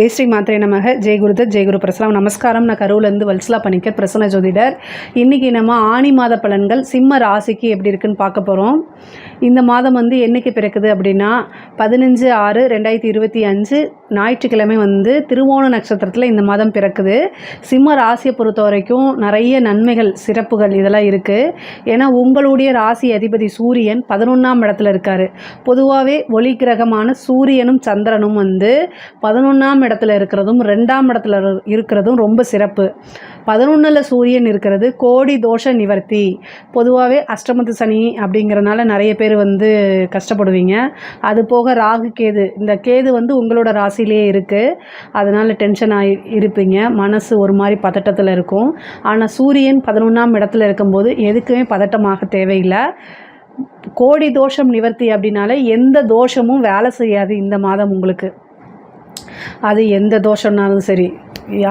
ஜெய் ஸ்ரீ மாத்திரை நமக. ஜெய் குருதத் ஜெய் குரு பிரசலாம். நமஸ்காரம். நான் கருவிலேருந்து வல்சலா பண்ணிக்க பிரசன்ன ஜோதிடர். இன்றைக்கி நம்ம ஆணி மாத பலன்கள் சிம்ம ராசிக்கு எப்படி இருக்குன்னு பார்க்க போகிறோம் இந்த மாதம் வந்து என்னைக்கு பிறக்குது அப்படின்னா பதினஞ்சு ஆறு ரெண்டாயிரத்தி இருபத்தி அஞ்சு ஞாயிற்றுக்கிழமை வந்து திருவோண நட்சத்திரத்தில் இந்த மாதம் பிறக்குது. சிம்ம ராசியை பொறுத்த வரைக்கும் நிறைய நன்மைகள் சிறப்புகள் இதெல்லாம் இருக்குது ஏன்னா உங்களுடைய ராசி அதிபதி சூரியன் பதினொன்றாம் இடத்துல இருக்கார். பொதுவாகவே ஒளி கிரகமான சூரியனும் சந்திரனும் வந்து பதினொன்றாம் இடத்துல இருக்கிறதும் ரெண்டாம் இடத்துல இருக்கிறதும் ரொம்ப சிறப்பு. பதினொன்றில் சூரியன் இருக்கிறது கோடி தோஷ நிவர்த்தி. பொதுவாகவே அஷ்டமத்து சனி அப்படிங்கிறனால நிறைய பேர் வந்து கஷ்டப்படுவீங்க. அது போக ராகு கேது. இந்த கேது வந்து உங்களோட ராசிலேயே இருக்குது அதனால் டென்ஷன் ஆகி இருப்பீங்க. மனசு ஒரு மாதிரி பதட்டத்தில் இருக்கும். ஆனால் சூரியன் பதினொன்றாம் இடத்துல இருக்கும்போது எதுக்குமே பதட்டமாக தேவையில்லை. கோடி தோஷம் நிவர்த்தி அப்படின்னாலே எந்த தோஷமும் வேலை செய்யாது இந்த மாதம் உங்களுக்கு. அது எந்த தோஷம்னாலும் சரி.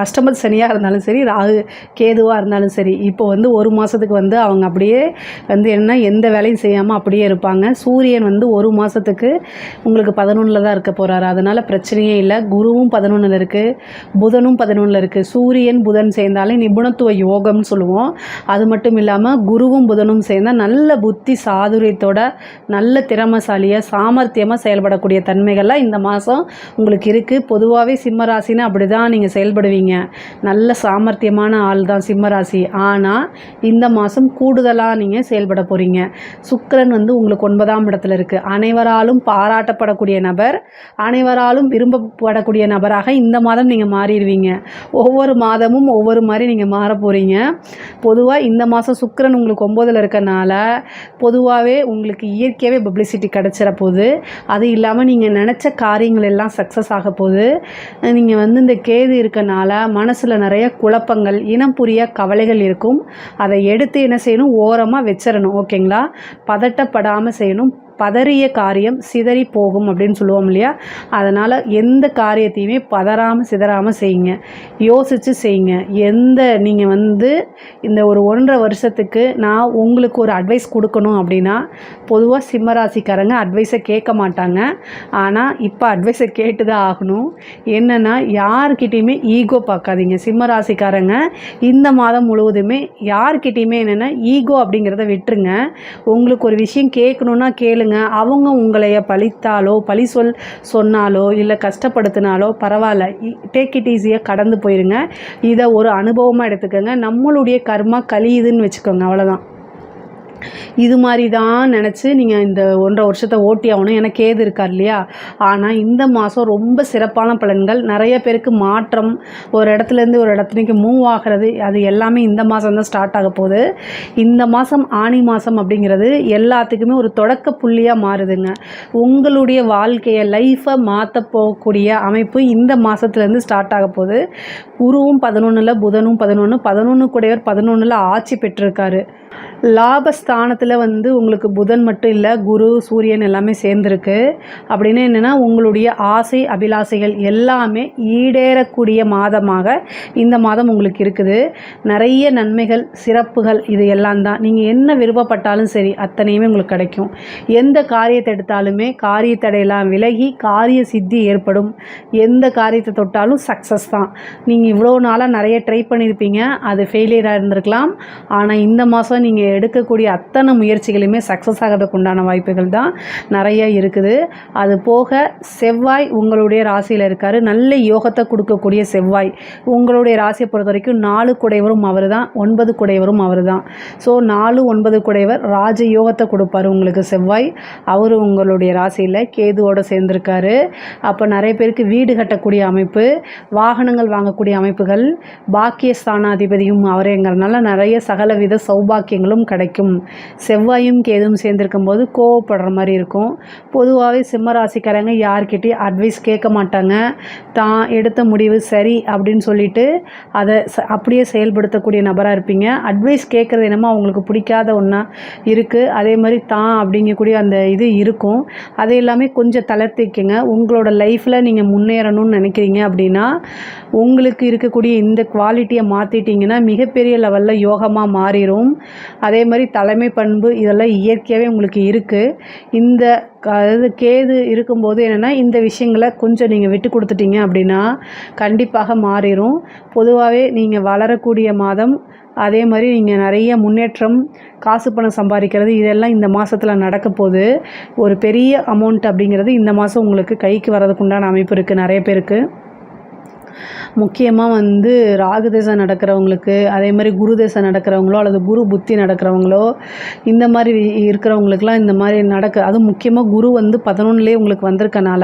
அஷ்டமத் சனியாக இருந்தாலும் சரி ராகு கேதுவாக இருந்தாலும் சரி இப்போ வந்து ஒரு மாதத்துக்கு வந்து அவங்க அப்படியே வந்து என்ன எந்த வேலையும் செய்யாமல் அப்படியே இருப்பாங்க. சூரியன் வந்து ஒரு மாதத்துக்கு உங்களுக்கு பதினொன்றில் தான் இருக்க போகிறாரு அதனால் பிரச்சனையே இல்லை. குருவும் பதினொன்றில் இருக்குது புதனும் பதினொன்றில் இருக்குது சூரியன் புதன் சேர்ந்தாலே நிபுணத்துவ யோகம்னு சொல்லுவோம். அது மட்டும் இல்லாமல் குருவும் புதனும் சேர்ந்தால் நல்ல புத்தி சாதுரியத்தோட நல்ல திறமசாலியாக சாமர்த்தியமாக செயல்படக்கூடிய தன்மைகள்லாம் இந்த மாதம் உங்களுக்கு இருக்குது பொதுவாகவே சிம்மராசின்னு அப்படி தான் நீங்கள் செயல்படுவீங்க நல்ல சாமர்த்தியமான ஆள் தான் சிம்மராசி. ஆனால் இந்த மாதம் கூடுதலாக நீங்கள் செயல்பட போகிறீங்க சுக்கரன் வந்து உங்களுக்கு ஒன்பதாம் இடத்துல இருக்குது அனைவராலும் பாராட்டப்படக்கூடிய நபர் அனைவராலும் விரும்பப்படக்கூடிய நபராக இந்த மாதம் நீங்கள் மாறிடுவீங்க. ஒவ்வொரு மாதமும் ஒவ்வொரு மாதிரி நீங்கள் மாற போகிறீங்க பொதுவாக இந்த மாதம் சுக்கரன் உங்களுக்கு ஒம்போதில் இருக்கனால பொதுவாகவே உங்களுக்கு இயற்கையாகவே பப்ளிசிட்டி கிடச்சிட போகுது அது இல்லாமல் நீங்கள் நினச்ச காரியங்கள் எல்லாம் சக்ஸஸ் ஆக போகுது நீங்கள் வந்து இந்த கேது இருக்கிறதுனால மனசில் நிறைய குழப்பங்கள் இனம் புரிய கவலைகள் இருக்கும். அதை எடுத்து என்ன செய்யணும்? ஓரமாக வச்சிடணும். ஓகேங்களா? பதட்டப்படாமல் செய்யணும். பதறிய காரியம் சிதறி போகும் அப்படின்னு சொல்லுவோம் இல்லையா? அதனால் எந்த காரியத்தையுமே பதறாமல் சிதறாமல் செய்யுங்க. யோசித்து செய்யுங்க. எந்த நீங்கள் வந்து இந்த ஒரு ஒன்றரை வருஷத்துக்கு நான் உங்களுக்கு ஒரு அட்வைஸ் கொடுக்கணும் அப்படின்னா பொதுவாக சிம்மராசிக்காரங்க அட்வைஸை கேட்க மாட்டாங்க. ஆனால் இப்போ அட்வைஸை கேட்டு தான் ஆகணும். என்னென்னா யார்கிட்டையுமே ஈகோ பார்க்காதீங்க. சிம்மராசிக்காரங்க இந்த மாதம் முழுவதுமே யார்கிட்டேயுமே என்னென்னா ஈகோ அப்படிங்கிறத விட்டுருங்க. உங்களுக்கு ஒரு விஷயம் கேட்கணுன்னா கேளுங்க. அவங்க உங்களைய பழித்தாலோ பழி சொல் சொன்னாலோ இல்லை கஷ்டப்படுத்தினாலோ பரவாயில்ல. டேக் இட் ஈஸியாக கடந்து போயிருங்க. இதை ஒரு அனுபவமாக எடுத்துக்கோங்க. நம்மளுடைய கர்மா கழியுதுன்னு வச்சுக்கோங்க. அவ்வளோதான் இது மாதிரி தான் நினச்சி நீங்கள் இந்த ஒன்றரை வருஷத்தை ஓட்டி ஆகணும். ஏன்னா கேது இருக்கார் இல்லையா? ஆனால் இந்த மாதம் ரொம்ப சிறப்பான பலன்கள். நிறைய பேருக்கு மாற்றம் ஒரு இடத்துலேருந்து ஒரு இடத்துக்கு மூவ் ஆகிறது அது எல்லாமே இந்த மாதம் தான் ஸ்டார்ட் ஆக போகுது. இந்த மாதம் ஆணி மாதம் அப்படிங்கிறது எல்லாத்துக்குமே ஒரு தொடக்க புள்ளியாக மாறுதுங்க. உங்களுடைய வாழ்க்கையை லைஃப்பை மாற்ற போகக்கூடிய அமைப்பு இந்த மாதத்துலேருந்து ஸ்டார்ட் ஆக போகுது. குருவும் பதினொன்றில் புதனும் பதினொன்று பதினொன்று கூடையவர் பதினொன்றில் ஆட்சி பெற்றிருக்காரு. ஸ்தானத்தில் வந்து உங்களுக்கு புதன் மட்டும் இல்லை குரு சூரியன் எல்லாமே சேர்ந்துருக்கு. அப்படின்னு என்னென்னா உங்களுடைய ஆசை அபிலாசைகள் எல்லாமே ஈடேறக்கூடிய மாதமாக இந்த மாதம் உங்களுக்கு இருக்குது. நிறைய நன்மைகள் சிறப்புகள் இது எல்லாம் தான். நீங்கள் என்ன விருப்பப்பட்டாலும் சரி அத்தனையுமே உங்களுக்கு கிடைக்கும். எந்த காரியத்தை எடுத்தாலுமே காரியத்தடையெல்லாம் விலகி காரிய சித்தி ஏற்படும். எந்த காரியத்தை தொட்டாலும் சக்ஸஸ் தான். நீங்கள் இவ்வளோ நாளாக நிறைய ட்ரை பண்ணியிருப்பீங்க அது ஃபெயிலியராக இருந்திருக்கலாம். ஆனால் இந்த மாதம் நீங்கள் எடுக்கக்கூடிய அத்தனை முயற்சிகளுமே சக்ஸஸ் ஆகிறதுக்கு உண்டான வாய்ப்புகள் தான் நிறைய இருக்குது. அது போக செவ்வாய் உங்களுடைய ராசியில் இருக்கார். நல்ல யோகத்தை கொடுக்கக்கூடிய செவ்வாய் உங்களுடைய ராசியை பொறுத்த வரைக்கும் நாலு குடைவரும் அவர் தான் ஒன்பது குடைவரும் அவர் தான் ஸோ நாலு ஒன்பது குடைவர் ராஜ யோகத்தை கொடுப்பார் உங்களுக்கு செவ்வாய். அவர் உங்களுடைய ராசியில் கேதுவோடு சேர்ந்துருக்காரு. அப்போ நிறைய பேருக்கு வீடு கட்டக்கூடிய அமைப்பு வாகனங்கள் வாங்கக்கூடிய அமைப்புகள் பாக்கியஸ்தானாதிபதியும் அவரேங்கிறதுனால நிறைய சகலவித சௌபாக்கியங்களும் கிடைக்கும். செவ்வாயும் கேதும் சேர்ந்துருக்கும் போது கோவப்படுற மாதிரி இருக்கும். பொதுவாகவே சிம்மராசிக்காரங்க யார்கிட்டையும் அட்வைஸ் கேட்க மாட்டாங்க. தான் எடுத்த முடிவு சரி அப்படின்னு சொல்லிட்டு அதை ச- அப்படியே செயல்படுத்தக்கூடிய நபராக இருப்பீங்க. அட்வைஸ் கேட்குறது என்னமோ அவங்களுக்கு பிடிக்காத ஒன்றா இருக்குது அதே மாதிரி தான் அப்படிங்கக்கூடிய அந்த இது இருக்கும். அது எல்லாமே கொஞ்சம் தளர்த்திக்கங்க உங்களோட லைஃப்பில் நீங்கள் முன்னேறணும்னு நினைக்கிறீங்க அப்படின்னா உங்களுக்கு இருக்கக்கூடிய இந்த குவாலிட்டியை மாற்றிட்டீங்கன்னா மிகப்பெரிய லெவலில் யோகமாக மாறிடும் அதே மாதிரி தலைமை இறைமை பண்பு இதெல்லாம் இயற்கையாகவே உங்களுக்கு இருக்குது இந்த அதாவது கேது இருக்கும்போது என்னென்னா இந்த விஷயங்களை கொஞ்சம் நீங்கள் விட்டு கொடுத்துட்டீங்க அப்படின்னா கண்டிப்பாக மாறிடும் பொதுவாகவே நீங்கள் வளரக்கூடிய மாதம் அதே மாதிரி நீங்கள் நிறைய முன்னேற்றம் காசு பணம் சம்பாதிக்கிறது இதெல்லாம் இந்த மாதத்தில் நடக்க போகுது. ஒரு பெரிய அமௌண்ட் அப்படிங்கிறது இந்த மாதம் உங்களுக்கு கைக்கு வரதுக்கு உண்டான அமைப்பு இருக்குது நிறைய பேருக்கு. முக்கியமாக வந்து ராகு தசை நடக்கிறவங்களுக்கு அதே மாதிரி குரு தசை நடக்கிறவங்களோ அல்லது குரு புத்தி நடக்கிறவங்களோ இந்த மாதிரி இருக்கிறவங்களுக்குலாம் இந்த மாதிரி நடக்க அதுவும் முக்கியமாக குரு வந்து பதினொன்றுலேயே உங்களுக்கு வந்திருக்கனால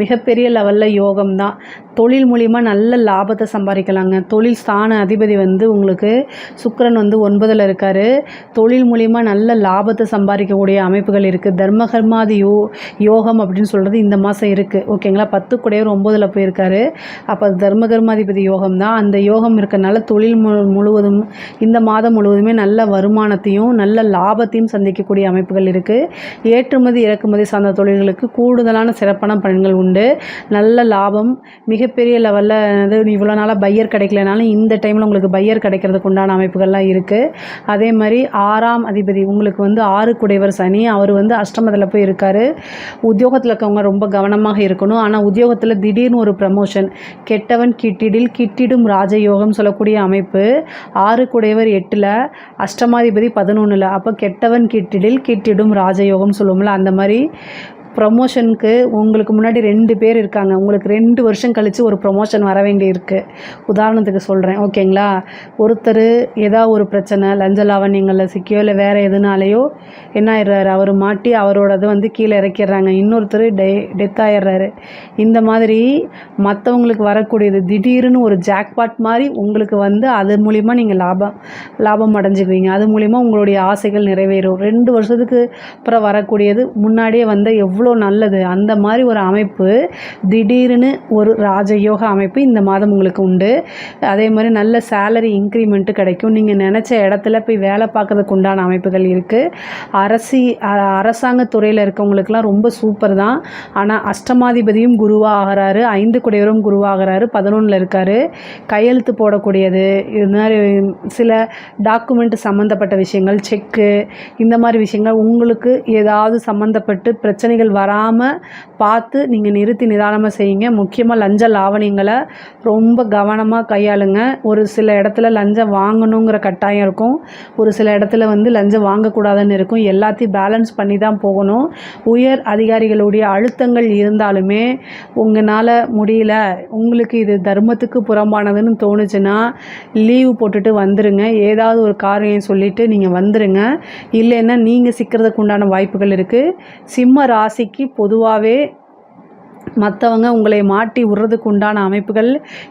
மிகப்பெரிய லெவலில் யோகம் தான். தொழில் மூலிமா நல்ல லாபத்தை சம்பாதிக்கலாங்க. தொழில் ஸ்தான அதிபதி வந்து உங்களுக்கு சுக்கரன் வந்து ஒன்பதில் இருக்கார். தொழில் மூலிமா நல்ல லாபத்தை சம்பாதிக்கக்கூடிய அமைப்புகள் இருக்குது தர்மகர்மாதி யோ யோகம் அப்படின்னு சொல்கிறது இந்த மாதம் இருக்குது ஓகேங்களா? பத்து கூடையவர் ஒம்போதில் போயிருக்காரு. அப்போ தர்மகர்மாதிபதி யோகம் தான் அந்த யோகம் இருக்கனால தொழில் மு முழுவதும் இந்த மாதம் முழுவதுமே நல்ல வருமானத்தையும் நல்ல லாபத்தையும் சந்திக்கக்கூடிய அமைப்புகள் இருக்குது ஏற்றுமதி இறக்குமதி சார்ந்த தொழில்களுக்கு கூடுதலான சிறப்பான பலன்கள் உண்டு. நல்ல லாபம் மிகப்பெரிய லெவலில் அது இவ்வளோ நாளாக பையர் கிடைக்கலனாலும் இந்த டைமில் உங்களுக்கு பையர் கிடைக்கிறதுக்கு உண்டான அமைப்புகள்லாம் இருக்குது அதே மாதிரி ஆறாம் அதிபதி உங்களுக்கு வந்து ஆறு குடைவர் சனி அவர் வந்து அஷ்டமத்தில் போய் இருக்கார். உத்தியோகத்தில் இருக்கவங்க ரொம்ப கவனமாக இருக்கணும். ஆனால் உத்தியோகத்தில் திடீர்னு ஒரு ப்ரமோஷன் கெட்டவன் கிட்டிடில் கிட்டிடும் ராஜயோகம் சொல்லக்கூடிய அமைப்பு ஆறு குடைவர் எட்டில் அஷ்டமாதிபதி பதினொன்றில் அப்போ கெட்டவன் கிட்டிடில் கிட்டிடும் ராஜயோகம் சொல்லுவோம்ல அந்த மாதிரி ப்ரமோஷனுக்கு உங்களுக்கு முன்னாடி ரெண்டு பேர் இருக்காங்க. உங்களுக்கு ரெண்டு வருஷம் கழித்து ஒரு ப்ரொமோஷன் வர வேண்டி இருக்குது உதாரணத்துக்கு சொல்கிறேன் ஓகேங்களா? ஒருத்தர் ஏதா ஒரு பிரச்சனை லஞ்ச லாவண்யங்களில் சிக்கியோ இல்லை வேறு எதுனாலையோ என்ன ஆயிடுறாரு? அவர் மாட்டி அவரோடது வந்து கீழே இறக்கிடுறாங்க. இன்னொருத்தர் டெ டெத் ஆயிடுறாரு. இந்த மாதிரி மற்றவங்களுக்கு வரக்கூடியது திடீர்னு ஒரு ஜாக்பாட் மாதிரி உங்களுக்கு வந்து அது மூலிமா நீங்கள் லாபம் லாபம் அடைஞ்சிக்குவீங்க. அது மூலிமா உங்களுடைய ஆசைகள் நிறைவேறும். ரெண்டு வருஷத்துக்கு அப்புறம் வரக்கூடியது முன்னாடியே வந்த எவ்வளோ நல்லது. அந்த மாதிரி ஒரு அமைப்பு திடீர்னு ஒரு ராஜயோக அமைப்பு இந்த மாதம் உங்களுக்கு உண்டு. அதே மாதிரி நல்ல சேலரி இன்க்ரிமெண்ட்டு கிடைக்கும். நீங்கள் நினச்ச இடத்துல போய் வேலை பார்க்கறதுக்கு உண்டான அமைப்புகள் இருக்குது அரசி அரசாங்க துறையில் இருக்கவங்களுக்குலாம் ரொம்ப சூப்பர் தான். ஆனால் அஷ்டமாதிபதியும் குருவாகிறாரு ஐந்து குடையவரும் குருவாகிறாரு பதினொன்றில் இருக்கார். கையெழுத்து போடக்கூடியது. இது மாதிரி சில டாக்குமெண்ட் சம்மந்தப்பட்ட விஷயங்கள் செக்கு இந்த மாதிரி விஷயங்கள் உங்களுக்கு ஏதாவது சம்மந்தப்பட்டு பிரச்சனைகள் வராமல் பார்த்து நீங்கள் நிறுத்தி நிதானமாக செய்யுங்க. முக்கியமாக லஞ்ச லாவணியங்களை ரொம்ப கவனமாக கையாளுங்க. ஒரு சில இடத்துல லஞ்சம் வாங்கணுங்கிற கட்டாயம் இருக்கும். ஒரு சில இடத்துல வந்து லஞ்சம் வாங்கக்கூடாதுன்னு இருக்கும். எல்லாத்தையும் பேலன்ஸ் பண்ணி தான் போகணும். உயர் அதிகாரிகளுடைய அழுத்தங்கள் இருந்தாலுமே உங்களால் முடியல உங்களுக்கு இது தர்மத்துக்கு புறம்பானதுன்னு தோணுச்சுன்னா லீவு போட்டுட்டு வந்துடுங்க ஏதாவது ஒரு காரியம் சொல்லிவிட்டு நீங்கள் வந்துடுங்க இல்லைன்னா நீங்கள் சிக்கிறதுக்கு உண்டான வாய்ப்புகள் இருக்குது சிம்ம ராசிக்கு பொதுவாகவே மற்றவங்க உங்களை மாட்டி விடுறதுக்கு உண்டான அமைப்புகள்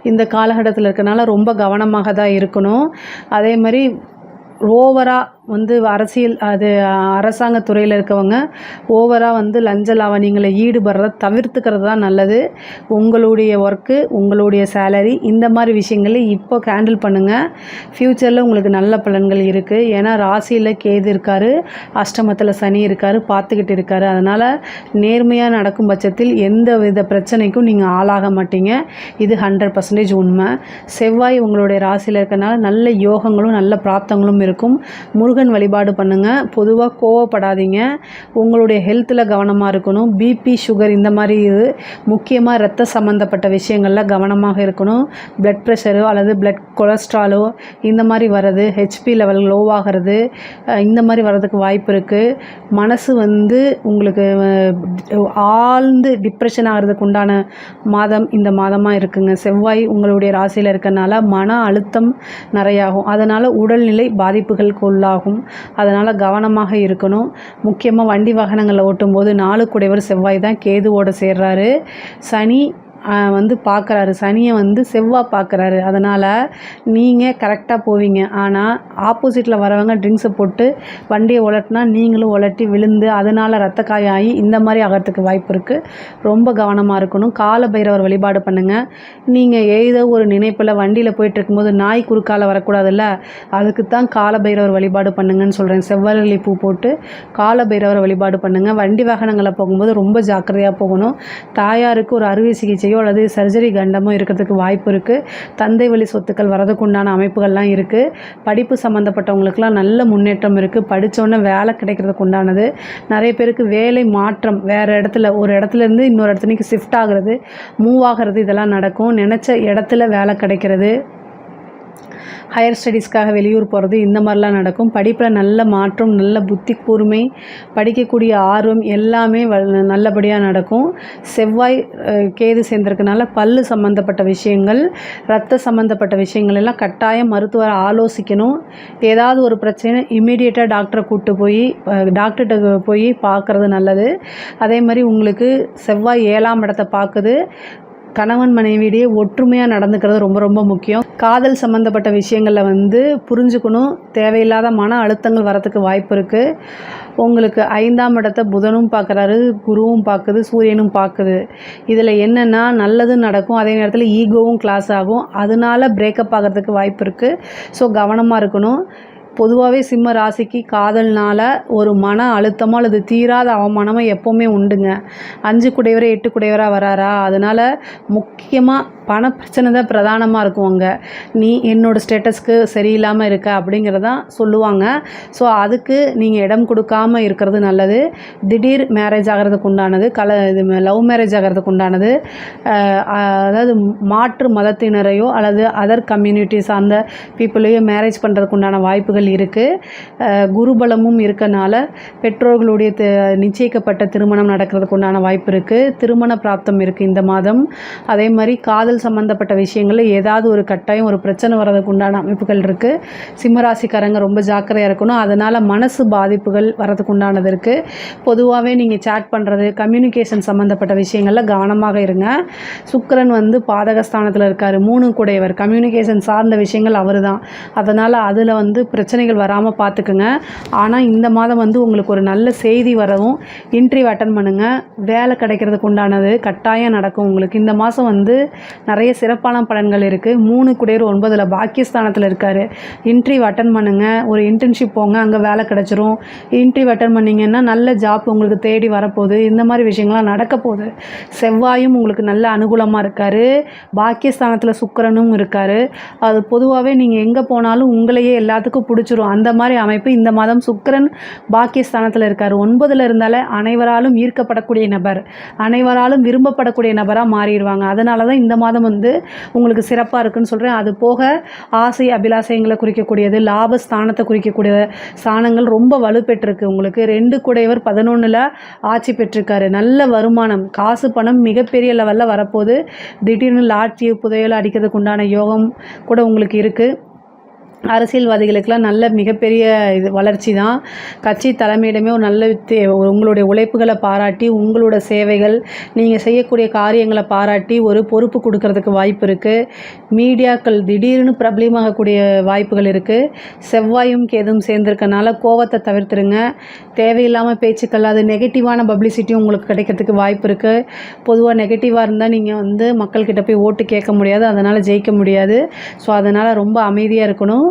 இந்த காலகட்டத்தில் இருக்கனால ரொம்ப கவனமாக தான் இருக்கணும். அதே மாதிரி ஓவராக வந்து அரசியல் அது அரசாங்க துறையில் இருக்கவங்க ஓவராக வந்து லஞ்ச லாவணியங்களை ஈடுபடுறத தவிர்த்துக்கிறது தான் நல்லது. உங்களுடைய ஒர்க்கு உங்களுடைய சேலரி இந்த மாதிரி விஷயங்களை இப்போ ஹேண்டில் பண்ணுங்கள் ஃப்யூச்சரில் உங்களுக்கு நல்ல பலன்கள் இருக்குது ஏன்னா ராசியில் கேது இருக்கார் அஷ்டமத்தில் சனி இருக்கார் பார்த்துக்கிட்டு இருக்காரு. அதனால் நேர்மையாக நடக்கும் பட்சத்தில் எந்த வித பிரச்சனைக்கும் நீங்கள் ஆளாக மாட்டீங்க. இது ஹண்ட்ரட் பர்சன்டேஜ் உண்மை. செவ்வாய் உங்களுடைய ராசியில் இருக்கனால நல்ல யோகங்களும் நல்ல பிராப்தங்களும் இருக்கும். முழு முருகன் வழிபாடு பண்ணுங்கள் பொதுவாக கோவப்படாதீங்க. உங்களுடைய ஹெல்த்தில் கவனமாக இருக்கணும். பிபி சுகர் இந்த மாதிரி இது முக்கியமாக ரத்த சம்மந்தப்பட்ட விஷயங்களில் கவனமாக இருக்கணும். பிளட் ப்ரெஷரோ அல்லது பிளட் கொலஸ்ட்ராலோ இந்த மாதிரி வர்றது ஹெச்பி லெவல் லோவாகிறது இந்த மாதிரி வர்றதுக்கு வாய்ப்பு இருக்குது மனசு வந்து உங்களுக்கு ஆழ்ந்து டிப்ரெஷன் ஆகிறதுக்கு உண்டான மாதம் இந்த மாதமாக இருக்குங்க. செவ்வாய் உங்களுடைய ராசியில் இருக்கனால மன அழுத்தம் நிறையாகும். அதனால் உடல்நிலை பாதிப்புகளுக்கு உள்ளாகும். அதனால் கவனமாக இருக்கணும். முக்கியமாக வண்டி வாகனங்களில் ஓட்டும்போது நாலு குடைவர் செவ்வாய் தான் கேதுவோடு சேர்றாரு. சனி வந்து பார்க்குறாரு சனியை வந்து செவ்வாய் பார்க்குறாரு அதனால் நீங்கள் கரெக்டாக போவீங்க. ஆனால் ஆப்போசிட்டில் வரவங்க ட்ரிங்க்ஸை போட்டு வண்டியை உலட்டினா நீங்களும் உலட்டி விழுந்து அதனால் ரத்த காயாகி இந்த மாதிரி ஆகிறதுக்கு வாய்ப்பு இருக்குது ரொம்ப கவனமாக இருக்கணும். கால பைரவர் வழிபாடு பண்ணுங்கள் நீங்கள் ஏதோ ஒரு நினைப்பில் வண்டியில் போயிட்டுருக்கும்போது நாய் குறுக்கால வரக்கூடாதுல்ல? அதுக்கு தான் கால பைரவர் வழிபாடு பண்ணுங்கன்னு சொல்கிறேன் செவ்வரளி பூ போட்டு கால பைரவர் வழிபாடு பண்ணுங்கள் வண்டி வாகனங்களில் போகும்போது ரொம்ப ஜாக்கிரதையாக போகணும். தாயாருக்கு ஒரு அறுவை சிகிச்சை தசையோ அல்லது சர்ஜரி கண்டமோ இருக்கிறதுக்கு வாய்ப்பு இருக்குது தந்தை வழி சொத்துக்கள் வரதுக்கு உண்டான அமைப்புகள்லாம் இருக்குது படிப்பு சம்மந்தப்பட்டவங்களுக்குலாம் நல்ல முன்னேற்றம் இருக்குது படித்தோன்னே வேலை கிடைக்கிறதுக்கு உண்டானது. நிறைய பேருக்கு வேலை மாற்றம் வேறு இடத்துல ஒரு இடத்துல இருந்து இன்னொரு இடத்துக்கு ஷிஃப்ட் ஆகுறது மூவ் ஆகிறது இதெல்லாம் நடக்கும். நினச்ச இடத்துல வேலை கிடைக்கிறது. ஹையர் ஸ்டடீஸ்க்காக வெளியூர் போகிறது இந்த மாதிரிலாம் நடக்கும். படிப்பில் நல்ல மாற்றம் நல்ல புத்தி கூர்மை படிக்கக்கூடிய ஆர்வம் எல்லாமே வ நல்லபடியாக நடக்கும். செவ்வாய் கேது சேர்ந்திருக்கனால பல்லு சம்மந்தப்பட்ட விஷயங்கள் ரத்த சம்மந்தப்பட்ட விஷயங்கள் எல்லாம் கட்டாயம் மருத்துவரை ஆலோசிக்கணும். ஏதாவது ஒரு பிரச்சனை இமீடியட்டாக டாக்டரை கூப்பிட்டு போய் டாக்டர்கிட்ட போய் பார்க்குறது நல்லது. அதே மாதிரி உங்களுக்கு செவ்வாய் ஏழாம் இடத்தை பார்க்குது. கணவன் மனைவியிடையே ஒற்றுமையாக நடந்துக்கிறது ரொம்ப ரொம்ப முக்கியம். காதல் சம்மந்தப்பட்ட விஷயங்களில் வந்து புரிஞ்சுக்கணும். தேவையில்லாத மன அழுத்தங்கள் வரத்துக்கு வாய்ப்பு இருக்குது உங்களுக்கு ஐந்தாம் இடத்த புதனும் பார்க்குறாரு குருவும் பார்க்குது சூரியனும் பார்க்குது. இதில் என்னென்னா நல்லதும் நடக்கும். அதே நேரத்தில் ஈகோவும் கிளாஸ் ஆகும். அதனால பிரேக்கப் ஆகிறதுக்கு வாய்ப்பு இருக்குது ஸோ கவனமாக இருக்கணும். பொதுவாகவே சிம்ம ராசிக்கு காதல்னால் ஒரு மன அழுத்தமோ அல்லது தீராத அவமானமோ எப்போவுமே உண்டுங்க. அஞ்சு குடைவரை எட்டு குடைவராக வராரா? அதனால் முக்கியமாக பண பிரச்சனை தான் பிரதானமாக இருக்கும் அங்கே நீ என்னோடய ஸ்டேட்டஸ்க்கு சரியில்லாமல் இருக்க அப்படிங்கிறதான் சொல்லுவாங்க. ஸோ அதுக்கு நீங்கள் இடம் கொடுக்காம இருக்கிறது நல்லது. திடீர் மேரேஜ் ஆகிறதுக்கு உண்டானது கல இது லவ் மேரேஜ் ஆகிறதுக்கு உண்டானது அதாவது மாற்று மதத்தினரையோ அல்லது அதர் கம்யூனிட்டி சார்ந்த பீப்புளையோ மேரேஜ் பண்ணுறதுக்கு உண்டான வாய்ப்புகள் இருக்குது குருபலமும் இருக்கனால பெற்றோர்களுடைய த நிச்சயிக்கப்பட்ட திருமணம் நடக்கிறதுக்கு உண்டான வாய்ப்பு இருக்குது திருமண பிராப்தம் இருக்குது இந்த மாதம். அதே மாதிரி காதல் சம்மந்தப்பட்ட விஷயங்களில் ஏதாவது ஒரு கட்டாயம் ஒரு பிரச்சனை வர்றதுக்கு உண்டான அமைப்புகள் இருக்குது சிம்மராசிக்காரங்க ரொம்ப ஜாக்கிரதையாக இருக்கணும். அதனால் மனசு பாதிப்புகள் வரதுக்கு உண்டானது இருக்குது பொதுவாகவே நீங்கள் சேட் பண்ணுறது கம்யூனிகேஷன் சம்மந்தப்பட்ட விஷயங்களில் கவனமாக இருங்க. சுக்கரன் வந்து பாதகஸ்தானத்தில் இருக்கார். மூணு கூடையவர். கம்யூனிகேஷன் சார்ந்த விஷயங்கள் அவர் தான் அதனால் அதில் வந்து பிரச்சனை பிரச்சனைகள் வராமல் பார்த்துக்குங்க ஆனால் இந்த மாதம் வந்து உங்களுக்கு ஒரு நல்ல செய்தி வரவும் இன்டர்வியூ அட்டன் பண்ணுங்கள் வேலை கிடைக்கிறதுக்கு உண்டானது கட்டாயம் நடக்கும். உங்களுக்கு இந்த மாதம் வந்து நிறைய சிறப்பான பலன்கள் இருக்குது மூணு குடையர் ஒன்பதில் பாக்கியஸ்தானத்தில் இருக்கார். இன்டர்வியூ அட்டன் பண்ணுங்கள் ஒரு இன்டர்ன்ஷிப் போங்க அங்கே வேலை கிடச்சிரும். இன்டர்வியூ அட்டன் பண்ணிங்கன்னா நல்ல ஜாப் உங்களுக்கு தேடி வரப்போகுது. இந்த மாதிரி விஷயங்கள்லாம் நடக்க போகுது. செவ்வாயும் உங்களுக்கு நல்ல அனுகூலமாக இருக்கார். பாக்கியஸ்தானத்தில் சுக்கரனும் இருக்கார். அது பொதுவாகவே நீங்கள் எங்கே போனாலும் உங்களையே எல்லாத்துக்கும் பிடிச்சிரும் அந்த மாதிரி அமைப்பு இந்த மாதம் சுக்கரன் பாக்கியஸ்தானத்தில் இருக்கார். ஒன்பதில் இருந்தாலே அனைவராலும் ஈர்க்கப்படக்கூடிய நபர். அனைவராலும் விரும்பப்படக்கூடிய நபராக மாறிடுவாங்க. அதனால தான் இந்த மாதம் வந்து உங்களுக்கு சிறப்பாக இருக்குன்னு சொல்கிறேன் அது போக ஆசை அபிலாசயங்களை குறிக்கக்கூடியது லாபஸ்தானத்தை குறிக்கக்கூடிய ஸ்தானங்கள் ரொம்ப வலுப்பெற்றிருக்கு உங்களுக்கு. ரெண்டு குடையவர் பதினொன்றில் ஆட்சி பெற்றிருக்காரு. நல்ல வருமானம் காசு பணம் மிகப்பெரிய லெவலில் வரப்போகுது. திடீர்னு லாட்சி புதையல் அடிக்கிறதுக்கு உண்டான யோகம் கூட உங்களுக்கு இருக்குது அரசியல்வாதிகளுக்கெல்லாம் நல்ல மிகப்பெரிய இது வளர்ச்சி தான் கட்சி தலைமையிடமே ஒரு நல்ல தே- உங்களுடைய உழைப்புகளை பாராட்டி உங்களோட சேவைகள் நீங்கள் செய்யக்கூடிய காரியங்களை பாராட்டி ஒரு பொறுப்பு கொடுக்கறதுக்கு வாய்ப்பு இருக்குது மீடியாக்கள் திடீர்னு பிரபலியமாகக்கூடிய வாய்ப்புகள் இருக்குது செவ்வாயும் கேதும் சேர்ந்துருக்கனால கோவத்தை தவிர்த்துருங்க. தேவையில்லாமல் பேச்சுக்கள் அது நெகட்டிவான பப்ளிசிட்டியும் உங்களுக்கு கிடைக்கிறதுக்கு வாய்ப்பு இருக்குது பொதுவாக நெகட்டிவாக இருந்தால் நீங்கள் வந்து மக்கள்கிட்ட போய் ஓட்டு கேட்க முடியாது. அதனால் ஜெயிக்க முடியாது. ஸோ அதனால் ரொம்ப அமைதியாக இருக்கணும்.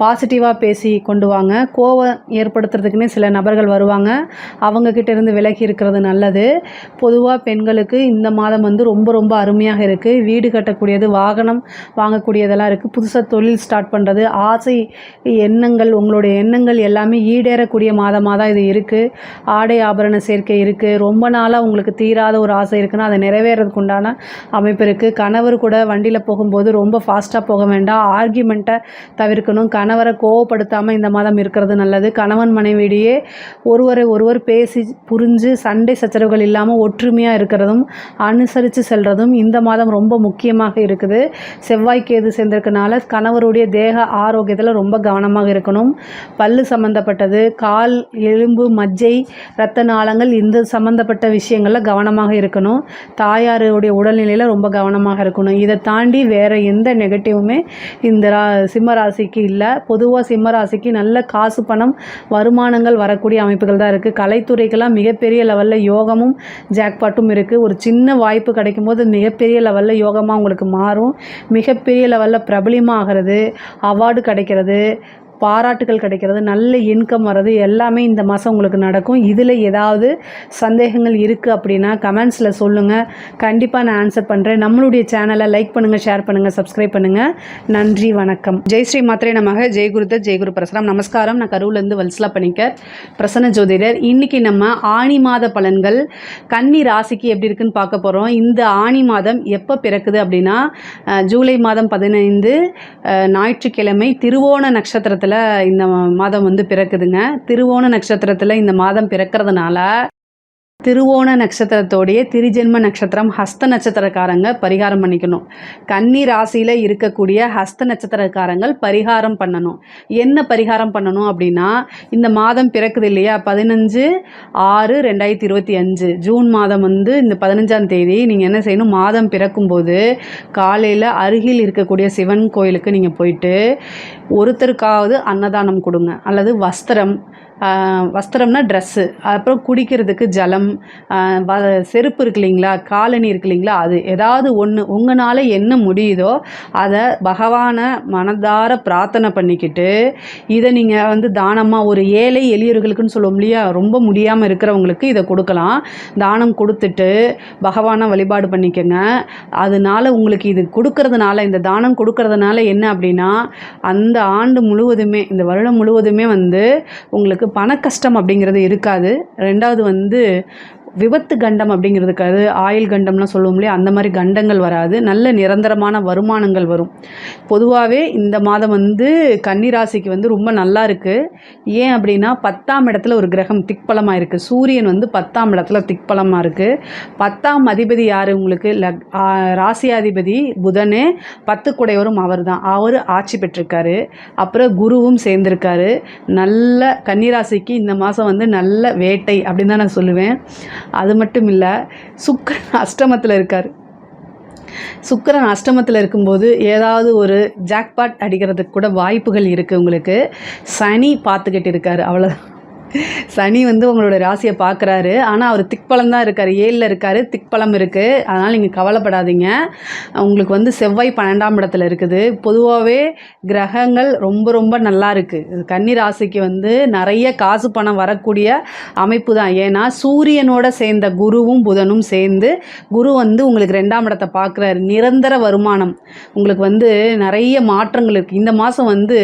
பாசிட்டிவாக பேசி கொண்டு வாங்க. கோவம் ஏற்படுத்துறதுக்குன்னே சில நபர்கள் வருவாங்க. அவங்கக்கிட்ட இருந்து விலகி இருக்கிறது நல்லது. பொதுவாக பெண்களுக்கு இந்த மாதம் வந்து ரொம்ப ரொம்ப அருமையாக இருக்குது வீடு கட்டக்கூடியது வாகனம் வாங்கக்கூடியதெல்லாம் இருக்குது புதுசாக தொழில் ஸ்டார்ட் பண்ணுறது ஆசை எண்ணங்கள் உங்களுடைய எண்ணங்கள் எல்லாமே ஈடேறக்கூடிய மாதமாக தான் இது இருக்குது ஆடை ஆபரண சேர்க்கை இருக்குது ரொம்ப நாளாக உங்களுக்கு தீராத ஒரு ஆசை இருக்குன்னா அதை நிறைவேறதுக்கு உண்டான அமைப்பு இருக்குது கணவர் கூட வண்டியில் போகும்போது ரொம்ப ஃபாஸ்ட்டாக போக வேண்டாம். ஆர்கியூமெண்ட்டை தவிர்க்கணும். கணவரை கோவப்படுத்தாமல் இந்த மாதம் இருக்கிறது நல்லது. கணவன் மனைவியிடையே ஒருவரை ஒருவர் பேசி புரிஞ்சு சண்டை சச்சரவுகள் இல்லாமல் ஒற்றுமையாக இருக்கிறதும் அனுசரித்து செல்கிறதும் இந்த மாதம் ரொம்ப முக்கியமாக இருக்குது. செவ்வாய் கேது சேர்ந்திருக்கனால கணவருடைய தேக ஆரோக்கியத்தில் ரொம்ப கவனமாக இருக்கணும். பல்லு சம்மந்தப்பட்டது கால் எலும்பு மஜ்ஜை இரத்த நாளங்கள் இந்த சம்மந்தப்பட்ட விஷயங்களில் கவனமாக இருக்கணும். தாயாருடைய உடல்நிலையில் ரொம்ப கவனமாக இருக்கணும். இதை தாண்டி வேறு எந்த நெகட்டிவுமே இந்த ரா சிம்ம ராசிக்கு இல்லை. பொதுவாக சிம்மராசிக்கு நல்ல காசு பணம் வருமானங்கள் வரக்கூடிய அமைப்புகள் தான் இருக்குது கலைத்துறைக்கெல்லாம் மிகப்பெரிய லெவலில் யோகமும் ஜாக்பாட்டும் இருக்குது ஒரு சின்ன வாய்ப்பு கிடைக்கும் போது மிகப்பெரிய லெவலில் யோகமாக உங்களுக்கு மாறும். மிகப்பெரிய லெவலில் பிரபலியமாகிறது அவார்டு கிடைக்கிறது பாராட்டுகள் கிடைக்கிறது நல்ல இன்கம் வர்றது எல்லாமே இந்த மாதம் உங்களுக்கு நடக்கும். இதில் ஏதாவது சந்தேகங்கள் இருக்குது அப்படின்னா கமெண்ட்ஸில் சொல்லுங்கள் கண்டிப்பாக நான் ஆன்சர் பண்ணுறேன் நம்மளுடைய சேனலை லைக் பண்ணுங்கள் ஷேர் பண்ணுங்கள் சப்ஸ்கிரைப் பண்ணுங்கள் நன்றி வணக்கம். ஜெய் ஸ்ரீ மாத்திரை நமக. ஜெய் குருதர் ஜெய் குரு பிரசரம். நமஸ்காரம். நான் கரூர்லேருந்து வல்சலா பண்ணிக்கர் பிரசன்ன ஜோதிடர். இன்னைக்கு நம்ம ஆணி மாத பலன்கள் கன்னி ராசிக்கு எப்படி இருக்குன்னு பார்க்க போகிறோம் இந்த ஆணி மாதம் எப்போ பிறக்குது அப்படின்னா ஜூலை மாதம் பதினைந்து ஞாயிற்றுக்கிழமை திருவோண நட்சத்திரத்தை நட்சத்திரத்தில் இந்த மாதம் வந்து பிறக்குதுங்க. திருவோண நட்சத்திரத்தில் இந்த மாதம் பிறக்கிறதுனால திருவோண நட்சத்திரத்தோடைய திரிஜென்ம நட்சத்திரம் ஹஸ்த நட்சத்திரக்காரங்க பரிகாரம் பண்ணிக்கணும். கன்னி ராசியில் இருக்கக்கூடிய ஹஸ்த நட்சத்திரக்காரங்கள் பரிகாரம் பண்ணணும். என்ன பரிகாரம் பண்ணணும் அப்படின்னா இந்த மாதம் பிறக்குது இல்லையா? பதினஞ்சு ஆறு ரெண்டாயிரத்தி இருபத்தி அஞ்சு. ஜூன் மாதம் வந்து இந்த பதினஞ்சாம் தேதி நீங்கள் என்ன செய்யணும்? மாதம் பிறக்கும்போது காலையில் அருகில் இருக்கக்கூடிய சிவன் கோயிலுக்கு நீங்கள் போயிட்டு ஒருத்தருக்காவது அன்னதானம் கொடுங்க. அல்லது வஸ்திரம் வஸ்திரம்னா ட்ரெஸ்ஸு அப்புறம் குடிக்கிறதுக்கு ஜலம் வ- செருப்பு இருக்கு இல்லைங்களா காலணி இருக்கு இல்லைங்களா அது. ஏதாவது ஒன்று உங்களால் என்ன முடியுதோ அதை பகவானை மனதார பிரார்த்தனை பண்ணிக்கிட்டு இதை நீங்கள் வந்து தானமாக ஒரு ஏழை எளியவர்களுக்குன்னு சொல்லுவோம் இல்லையா ரொம்ப முடியாமல் இருக்கிறவங்களுக்கு இதை கொடுக்கலாம். தானம் கொடுத்துட்டு பகவானை வழிபாடு பண்ணிக்கோங்க. அதனால உங்களுக்கு இது கொடுக்கறதுனால இந்த தானம் கொடுக்கறதுனால என்ன அப்படின்னா அந்த ஆண்டு முழுவதுமே இந்த வருடம் முழுவதுமே வந்து உங்களுக்கு பண கஷ்டம் அப்படிங்கிறது இருக்காது. ரெண்டாவது வந்து விபத்து கண்டம் அப்படிங்கிறதுக்காது ஆயில் கண்டம்லாம் சொல்லுவோம் இல்லையா? அந்த மாதிரி கண்டங்கள் வராது. நல்ல நிரந்தரமான வருமானங்கள் வரும். பொதுவாகவே இந்த மாதம் வந்து கன்னிராசிக்கு வந்து ரொம்ப நல்லா இருக்குது ஏன் அப்படின்னா பத்தாம் இடத்துல ஒரு கிரகம் திக்பலமாக இருக்குது சூரியன் வந்து பத்தாம் இடத்துல திக்பலமாக இருக்குது பத்தாம் அதிபதி யார் உங்களுக்கு? லக் ராசியாதிபதி புதனே பத்து குடையவரும் அவர் தான் அவர் ஆட்சி பெற்றிருக்காரு. அப்புறம் குருவும் சேர்ந்திருக்காரு. நல்ல கன்னிராசிக்கு இந்த மாதம் வந்து நல்ல வேட்டை அப்படின்னு தான் நான் சொல்லுவேன். அது மட்டும் இல்லை சுக்கரன் அஷ்டமத்தில் இருக்கார். சுக்கரன் அஷ்டமத்தில் இருக்கும்போது ஏதாவது ஒரு ஜாக்பாட் அடிக்கிறதுக்கு கூட வாய்ப்புகள் இருக்குது உங்களுக்கு. சனி பார்த்துக்கிட்டு இருக்கார் அவ்வளோதான் சனி வந்து உங்களோட ராசியை பார்க்குறாரு. ஆனால் அவர் திக்பலம் தான் இருக்கார். ஏழில் இருக்கார். திக்பலம் இருக்குது அதனால் நீங்கள் கவலைப்படாதீங்க. உங்களுக்கு வந்து செவ்வாய் பன்னெண்டாம் இடத்துல இருக்குது. பொதுவாகவே கிரகங்கள் ரொம்ப ரொம்ப நல்லா இருக்குது கன்னி ராசிக்கு வந்து நிறைய காசு பணம் வரக்கூடிய அமைப்பு தான். ஏன்னா சூரியனோட சேர்ந்த குருவும் புதனும் சேர்ந்து குரு வந்து உங்களுக்கு ரெண்டாம் இடத்தை பார்க்குறாரு. நிரந்தர வருமானம். உங்களுக்கு வந்து நிறைய மாற்றங்கள் இருக்குது இந்த மாதம் வந்து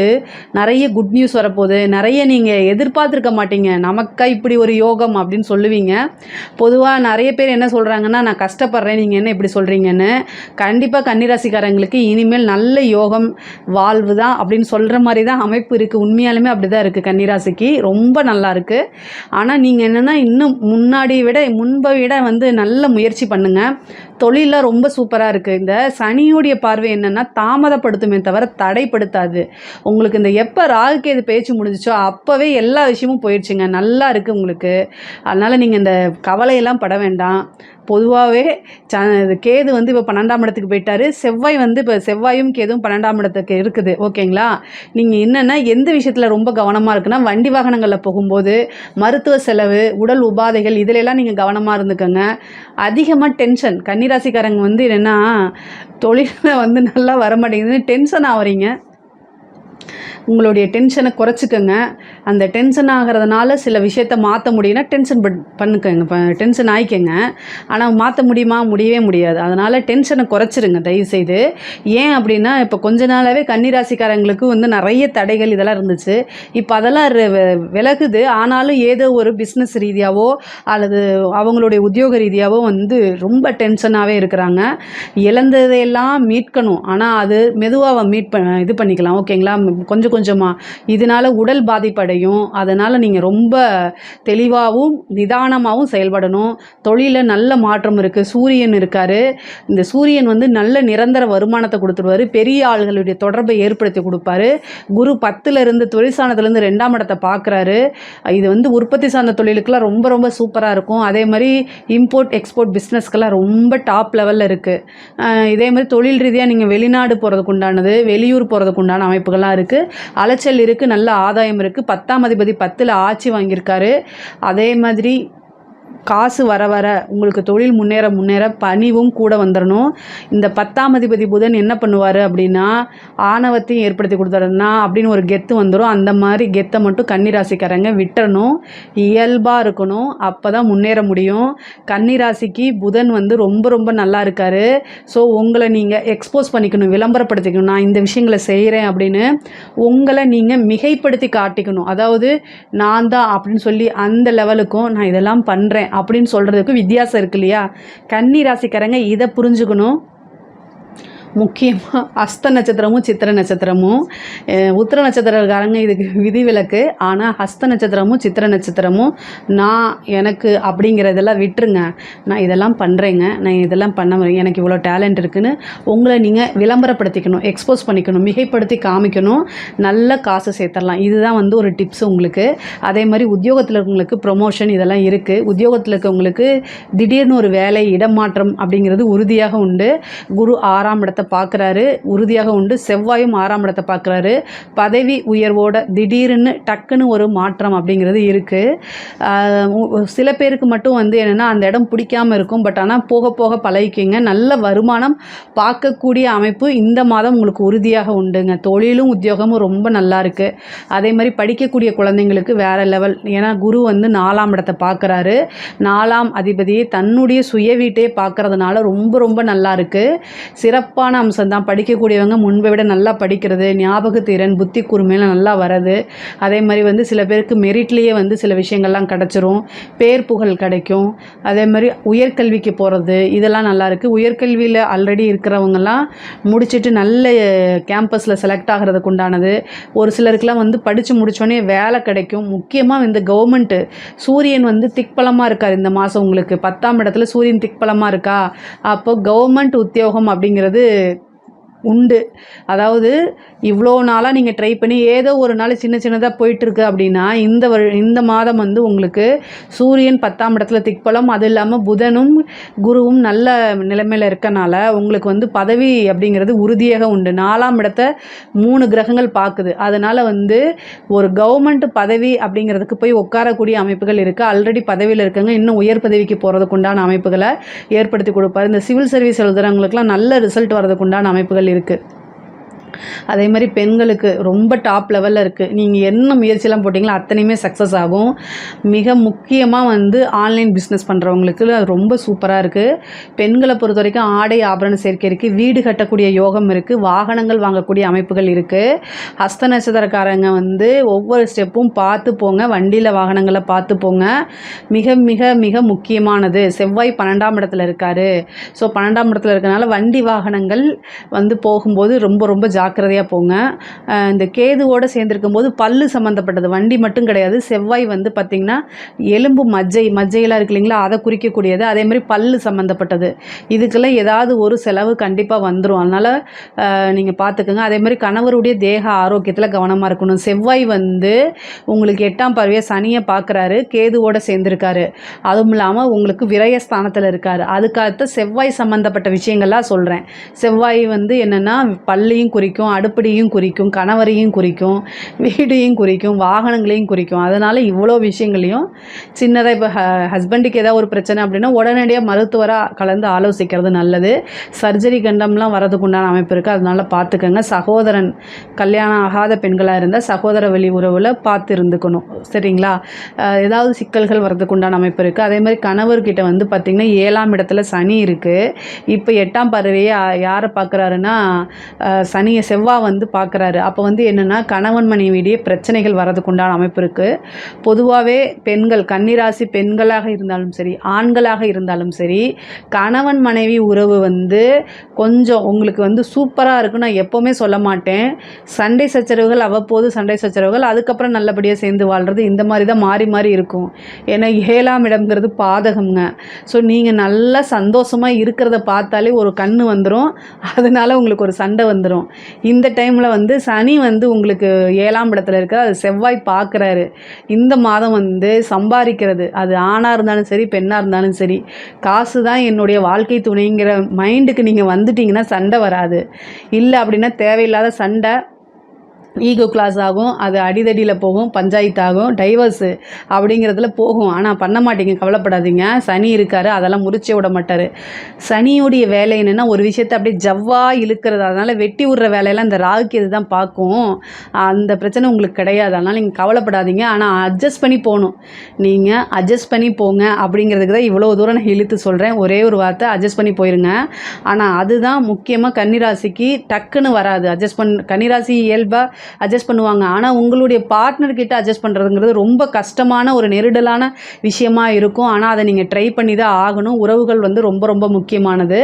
நிறைய குட் நியூஸ் வரப்போகுது. நிறைய நீங்கள் எதிர்பார்த்துருக்க மாட்டீங்க. நமக்கா இப்படி ஒரு யோகம் அப்படின்னு சொல்லுவீங்க. பொதுவாக நிறைய பேர் என்ன சொல்கிறாங்கன்னா நான் கஷ்டப்படுறேன். நீங்கள் என்ன இப்படி சொல்கிறீங்கன்னு கண்டிப்பாக கன்னிராசிக்காரங்களுக்கு இனிமேல் நல்ல யோகம் வாழ்வு தான் அப்படின்னு சொல்கிற மாதிரி தான் அமைப்பு இருக்குது உண்மையாலுமே அப்படி தான் இருக்குது கன்னிராசிக்கு. ரொம்ப நல்லா இருக்குது ஆனால் நீங்கள் என்னென்னா இன்னும் முன்னாடி விட முன்பை விட வந்து நல்ல முயற்சி பண்ணுங்கள் தொழிலில் ரொம்ப சூப்பராக இருக்குது இந்த சனியுடைய பார்வை என்னென்னா தாமதப்படுத்துமே தவிர தடைப்படுத்தாது. உங்களுக்கு இந்த எப்போ ராகுகேது பேச்சு முடிஞ்சிச்சோ அப்போவே எல்லா விஷயமும் போயிடுச்சுங்க. நல்லா இருக்குது உங்களுக்கு. அதனால் நீங்கள் இந்த கவலையெல்லாம் பட வேண்டாம். பொதுவாகவே ச கேது வந்து இப்போ பன்னெண்டாம் இடத்துக்கு போயிட்டாரு. செவ்வாய் வந்து இப்போ செவ்வாயும் கேதும் பன்னெண்டாம் இடத்துக்கு இருக்குது. ஓகேங்களா? நீங்கள் என்னென்னா எந்த விஷயத்தில் ரொம்ப கவனமாக இருக்குன்னா வண்டி வாகனங்களில் போகும்போது மருத்துவ செலவு உடல் உபாதைகள் இதிலெல்லாம் நீங்கள் கவனமாக இருந்துக்கோங்க. அதிகமாக டென்ஷன். கன்னிராசிக்காரங்க வந்து என்னென்னா தொழிலில் வந்து நல்லா வர மாட்டேங்குதுன்னு டென்ஷன் ஆகிறீங்க உங்களுடைய டென்ஷனை குறைச்சிக்கோங்க. அந்த டென்ஷன் ஆகிறதுனால சில விஷயத்த மாற்ற முடியும்னா டென்ஷன் பண்ணுக்கங்க. டென்ஷன் ஆயிக்கங்க. ஆனால் மாற்ற முடியுமா? முடியவே முடியாது. அதனால் டென்ஷனை குறைச்சிருங்க. தயவுசெய்து. ஏன் அப்படின்னா இப்போ கொஞ்ச நாளாகவே கன்னிராசிக்காரங்களுக்கு வந்து நிறைய தடைகள் இதெல்லாம் இருந்துச்சு. இப்போ அதெல்லாம் விலகுது. ஆனாலும் ஏதோ ஒரு பிஸ்னஸ் ரீதியாகவோ அல்லது அவங்களுடைய உத்தியோக ரீதியாகவோ வந்து ரொம்ப டென்ஷனாகவே இருக்கிறாங்க. இழந்ததையெல்லாம் மீட்கணும். ஆனால் அது மெதுவாக மீட் ப இது பண்ணிக்கலாம். ஓகேங்களா? கொஞ்சம் கொஞ்சமாக இதனால உடல் பாதிப்படை பாதிப்படையும் அதனால் நீங்கள் ரொம்ப தெளிவாகவும் நிதானமாகவும் செயல்படணும். தொழிலில் நல்ல மாற்றம் இருக்குது சூரியன் இருக்கார். இந்த சூரியன் வந்து நல்ல நிரந்தர வருமானத்தை கொடுத்துருவாரு. பெரிய ஆள்களுடைய தொடர்பை ஏற்படுத்தி கொடுப்பாரு. குரு பத்துலேருந்து தொழிற்சானத்துலேருந்து ரெண்டாம் இடத்தை பார்க்குறாரு. இது வந்து உற்பத்தி சார்ந்த தொழிலுக்கெல்லாம் ரொம்ப ரொம்ப சூப்பராக இருக்கும். அதே மாதிரி இம்போர்ட் எக்ஸ்போர்ட் பிஸ்னஸ்க்கெல்லாம் ரொம்ப டாப் லெவலில் இருக்குது இதே மாதிரி தொழில் ரீதியாக நீங்கள் வெளிநாடு போகிறதுக்கு உண்டானது வெளியூர் போகிறதுக்கு உண்டான அமைப்புகள்லாம் இருக்குது அலைச்சல் இருக்குது நல்ல ஆதாயம் இருக்குது பத்தாம் அதிபதி பத்தில் ஆட்சி வாங்கியிருக்காரு. அதே மாதிரி காசு வர வர உங்களுக்கு தொழில் முன்னேற முன்னேற பணிவும் கூட வந்துடணும் இந்த பத்தாம் அதிபதி புதன் என்ன பண்ணுவார் அப்படின்னா ஆணவத்தையும் ஏற்படுத்தி கொடுத்தாருன்னா அப்படின்னு ஒரு கெத்து வந்துடும் அந்த மாதிரி கெத்தை மட்டும் கன்னிராசிக்காரங்க விட்டுறணும். இயல்பாக இருக்கணும். அப்போ தான் முன்னேற முடியும். கன்னிராசிக்கு புதன் வந்து ரொம்ப ரொம்ப நல்லா இருக்காரு. ஸோ உங்களை நீங்கள் எக்ஸ்போஸ் பண்ணிக்கணும் விளம்பரப்படுத்திக்கணும். நான் இந்த விஷயங்களை செய்கிறேன் அப்படின்னு உங்களை நீங்கள் மிகைப்படுத்தி காட்டிக்கணும். அதாவது நான் தான் அப்படின்னு சொல்லி அந்த லெவலுக்கும் நான் இதெல்லாம் பண்ணுறேன் அப்படின்னு சொல்கிறதுக்கு வித்தியாசம் இருக்கு இல்லையா? கன்னி ராசிக்காரங்க இதை புரிஞ்சுக்கணும். முக்கியமாக அஸ்த நட்சத்திரமும் சித்திர நட்சத்திரமும். உத்திர நட்சத்திரக்காரங்க இதுக்கு விதிவிலக்கு. ஆனால் ஹஸ்த நட்சத்திரமும் சித்திர நட்சத்திரமும் நான் எனக்கு அப்படிங்கிறதெல்லாம் விட்டுருங்க. நான் இதெல்லாம் பண்ணுறேங்க நான் இதெல்லாம் பண்ண முடியும் எனக்கு இவ்வளோ டேலண்ட் இருக்குதுன்னு உங்களை நீங்கள் விளம்பரப்படுத்திக்கணும் எக்ஸ்போஸ் பண்ணிக்கணும் மிகைப்படுத்தி காமிக்கணும். நல்ல காசு சேர்த்துடலாம் இதுதான் வந்து ஒரு டிப்ஸ் உங்களுக்கு. அதே மாதிரி உத்தியோகத்தில் இருக்கவங்களுக்கு ப்ரொமோஷன் இதெல்லாம் இருக்குது உத்தியோகத்தில் இருக்கவங்களுக்கு திடீர்னு ஒரு வேலை இடமாற்றம் அப்படிங்கிறது உறுதியாக உண்டு. குரு ஆறாம் இடத்த பார்க்குறாரு உறுதியாக உண்டு. செவ்வாயும் ஆறாம் இடத்தை பார்க்குறாரு. பதவி உயர்வோட திடீர்னு டக்குன்னு ஒரு மாற்றம் அப்படிங்கிறது இருக்குது சில பேருக்கு மட்டும் வந்து என்னென்னா அந்த இடம் பிடிக்காம இருக்கும். பட் ஆனால் போக போக பழகிக்கிங்க. நல்ல வருமானம் பார்க்கக்கூடிய அமைப்பு இந்த மாதம் உங்களுக்கு உறுதியாக உண்டுங்க. தொழிலும் உத்தியோகமும் ரொம்ப நல்லா இருக்குது அதே மாதிரி படிக்கக்கூடிய குழந்தைங்களுக்கு வேறு லெவல். ஏன்னா குரு வந்து நாலாம் இடத்தை பார்க்குறாரு. நாலாம் அதிபதியை தன்னுடைய சுய வீட்டையே பார்க்கறதுனால ரொம்ப ரொம்ப நல்லா இருக்குது சிறப்பான அம்சம் தான் படிக்கக்கூடியவங்க முன்பை விட நல்லா படிக்கிறது ஞாபக புத்தி கூர்மையெல்லாம் நல்லா வரது அதே மாதிரி வந்து சில பேருக்கு மெரிட்லேயே வந்து சில விஷயங்கள்லாம் கிடச்சிரும். பேர் புகழ் கிடைக்கும். அதே மாதிரி உயர்கல்விக்கு போகிறது இதெல்லாம் நல்லா இருக்குது உயர்கல்வியில் ஆல்ரெடி இருக்கிறவங்கலாம் முடிச்சுட்டு நல்ல கேம்பஸில் செலக்ட் ஆகிறதுக்கு உண்டானது. ஒரு சிலருக்குலாம் வந்து படித்து முடிச்சோடனே வேலை கிடைக்கும். முக்கியமாக இந்த கவர்மெண்ட்டு சூரியன் வந்து திக்பலமாக இருக்கார் இந்த மாதம் உங்களுக்கு. பத்தாம் இடத்துல சூரியன் திக்பலமாக இருக்கா? அப்போ கவர்மெண்ட் உத்தியோகம் அப்படிங்கிறது e, உண்டு. அதாவது இவ்வளோ நாளாக நீங்கள் ட்ரை பண்ணி ஏதோ ஒரு நாள் சின்ன சின்னதாக போயிட்டுருக்கு அப்படின்னா இந்த வரு இந்த மாதம் வந்து உங்களுக்கு சூரியன் பத்தாம் இடத்துல திக்பலம். அது இல்லாமல் புதனும் குருவும் நல்ல நிலைமையில் இருக்கனால உங்களுக்கு வந்து பதவி அப்படிங்கிறது உறுதியாக உண்டு. நாலாம் இடத்த மூணு கிரகங்கள் பார்க்குது அதனால் வந்து ஒரு கவர்மெண்ட் பதவி அப்படிங்கிறதுக்கு போய் உட்காரக்கூடிய அமைப்புகள் இருக்குது ஆல்ரெடி பதவியில் இருக்கங்க இன்னும் உயர் பதவிக்கு போகிறதுக்குண்டான அமைப்புகளை ஏற்படுத்தி கொடுப்பாரு. இந்த சிவில் சர்வீஸ் எழுதுறவங்களுக்குலாம் நல்ல ரிசல்ட் வர்றதுக்குண்டான அமைப்புகள் இருக்குது அதே மாதிரி பெண்களுக்கு ரொம்ப டாப் லெவலில் இருக்குது நீங்கள் என்ன முயற்சியெல்லாம் போட்டிங்களோ அத்தனையுமே சக்ஸஸ் ஆகும். மிக முக்கியமாக வந்து ஆன்லைன் பிஸ்னஸ் பண்ணுறவங்களுக்கு அது ரொம்ப சூப்பராக இருக்குது பெண்களை பொறுத்த வரைக்கும் ஆடை ஆபரண சேர்க்கை இருக்குது வீடு கட்டக்கூடிய யோகம் இருக்குது வாகனங்கள் வாங்கக்கூடிய அமைப்புகள் இருக்குது ஹஸ்த நட்சத்திரக்காரங்க வந்து ஒவ்வொரு ஸ்டெப்பும் பார்த்து போங்க. வண்டியில் வாகனங்களை பார்த்து போங்க. மிக மிக மிக முக்கியமானது. செவ்வாய் பன்னெண்டாம் இடத்துல இருக்காரு. ஸோ பன்னெண்டாம் இடத்துல இருக்கனால வண்டி வாகனங்கள் வந்து போகும்போது ரொம்ப ரொம்ப ஜாக்கிரதையாக போங்க. இந்த கேதுவோடு சேர்ந்துருக்கும் போது பல்லு சம்மந்தப்பட்டது வண்டி மட்டும் கிடையாது. செவ்வாய் வந்து பார்த்திங்கன்னா எலும்பு மஜ்ஜை மஜ்ஜையெல்லாம் இருக்கு இல்லைங்களா? அதை குறிக்கக்கூடியது. அதே மாதிரி பல்லு சம்மந்தப்பட்டது இதுக்கெல்லாம் ஏதாவது ஒரு செலவு கண்டிப்பாக வந்துடும் அதனால் நீங்கள் பார்த்துக்கோங்க அதே மாதிரி கணவருடைய தேக ஆரோக்கியத்தில் கவனமாக இருக்கணும். செவ்வாய் வந்து உங்களுக்கு எட்டாம் பார்வையை சனியை பார்க்குறாரு கேதுவோடு சேர்ந்துருக்காரு. அதுவும் இல்லாமல் உங்களுக்கு விரயஸ்தானத்தில் இருக்கார். அதுக்கடுத்து செவ்வாய் சம்மந்தப்பட்ட விஷயங்கள்லாம் சொல்கிறேன் செவ்வாய் வந்து என்னென்னா பல்லையும் குறிக்கும் அடுப்படியும் குறிக்கும் கணவரையும் குறிக்கும் வீடையும் குறிக்கும் வாகனங்களையும் குறிக்கும். அதனால் இவ்வளோ விஷயங்களையும் சின்னதாக இப்போ ஹஸ்பண்டுக்கு ஏதாவது ஒரு பிரச்சனை அப்படின்னா உடனடியாக மருத்துவராக கலந்து ஆலோசிக்கிறது நல்லது. சர்ஜரி கண்டம்லாம் வரதுக்கு உண்டான அமைப்பு இருக்குது அதனால் பார்த்துக்கோங்க சகோதரன் கல்யாணம் ஆகாத பெண்களாக இருந்தால் சகோதர வெளி உறவில் பார்த்து இருந்துக்கணும். சரிங்களா? ஏதாவது சிக்கல்கள் வரதுக்கு உண்டான அமைப்பு இருக்குது அதே மாதிரி கணவர்கிட்ட வந்து பார்த்திங்கன்னா ஏழாம் இடத்துல சனி இருக்குது இப்போ எட்டாம் பறவையை யாரை பார்க்குறாருன்னா சனி சனியை செவ்வாய் வந்து பார்க்குறாரு அப்போ வந்து என்னென்னா கணவன் மனைவியிடையே பிரச்சனைகள் வரதுக்கு உண்டான அமைப்பு இருக்குது பொதுவாகவே பெண்கள் கன்னிராசி பெண்களாக இருந்தாலும் சரி ஆண்களாக இருந்தாலும் சரி கணவன் மனைவி உறவு வந்து கொஞ்சம் உங்களுக்கு வந்து சூப்பராக இருக்குன்னு நான் எப்போவுமே சொல்ல மாட்டேன். சண்டை சச்சரவுகள் அவ்வப்போது சண்டை சச்சரவுகள் அதுக்கப்புறம் நல்லபடியாக சேர்ந்து வாழ்கிறது இந்த மாதிரி தான் மாறி மாறி இருக்கும். ஏன்னா ஏழாம் இடம்ங்கிறது பாதகம்ங்க. ஸோ நீங்கள் நல்லா சந்தோஷமாக இருக்கிறத பார்த்தாலே ஒரு கண் வந்துடும் அதனால உங்களுக்கு ஒரு சண்டை வந்துடும் இந்த டைமில் வந்து சனி வந்து உங்களுக்கு ஏழாம் இடத்துல இருக்கிற அது செவ்வாய் பார்க்குறாரு இந்த மாதம் வந்து சம்பாதிக்கிறது. அது ஆணாக இருந்தாலும் சரி பெண்ணாக இருந்தாலும் சரி காசு தான் என்னுடைய வாழ்க்கை துணைங்கிற மைண்டுக்கு நீங்கள் வந்துட்டீங்கன்னா சண்டை வராது. இல்லை அப்படின்னா தேவையில்லாத சண்டை ஈகோ கிளாஸ் ஆகும் அது அடிதடியில் போகும் பஞ்சாயத்து ஆகும் டைவர்ஸு அப்படிங்கிறதுல போகும். ஆனால் பண்ண மாட்டீங்க கவலைப்படாதீங்க. சனி இருக்கார் அதெல்லாம் முறிச்சே விட மாட்டார். சனியுடைய வேலை என்னென்னா ஒரு விஷயத்தை அப்படியே ஜவ்வாக இழுக்கிறது. அதனால் வெட்டி விடுற வேலையெல்லாம் இந்த ராகுக்கு இதுதான் பார்க்கும். அந்த பிரச்சனை உங்களுக்கு கிடையாது. அதனால் நீங்கள் கவலைப்படாதீங்க. ஆனால் அட்ஜஸ்ட் பண்ணி போகணும். நீங்கள் அட்ஜஸ்ட் பண்ணி போங்க அப்படிங்கிறதுக்கு தான் இவ்வளோ தூரம் நான் இழுத்து சொல்கிறேன் ஒரே ஒரு வார்த்தை அட்ஜஸ்ட் பண்ணி போயிருங்க. ஆனால் அதுதான் முக்கியமாக கன்னிராசிக்கு டக்குன்னு வராது. அட்ஜஸ்ட் பண் கன்னிராசி இயல்பாக அட்ஜஸ்ட் பண்ணுவாங்க. ஆனால் உங்களுடைய பார்ட்னர்கிட்ட அட்ஜஸ்ட் பண்ணுறதுங்கிறது ரொம்ப கஷ்டமான ஒரு நெருடலான விஷயமா இருக்கும். ஆனால் அதை நீங்கள் ட்ரை பண்ணி தான் ஆகணும். உறவுகள் வந்து ரொம்ப ரொம்ப முக்கியமானது.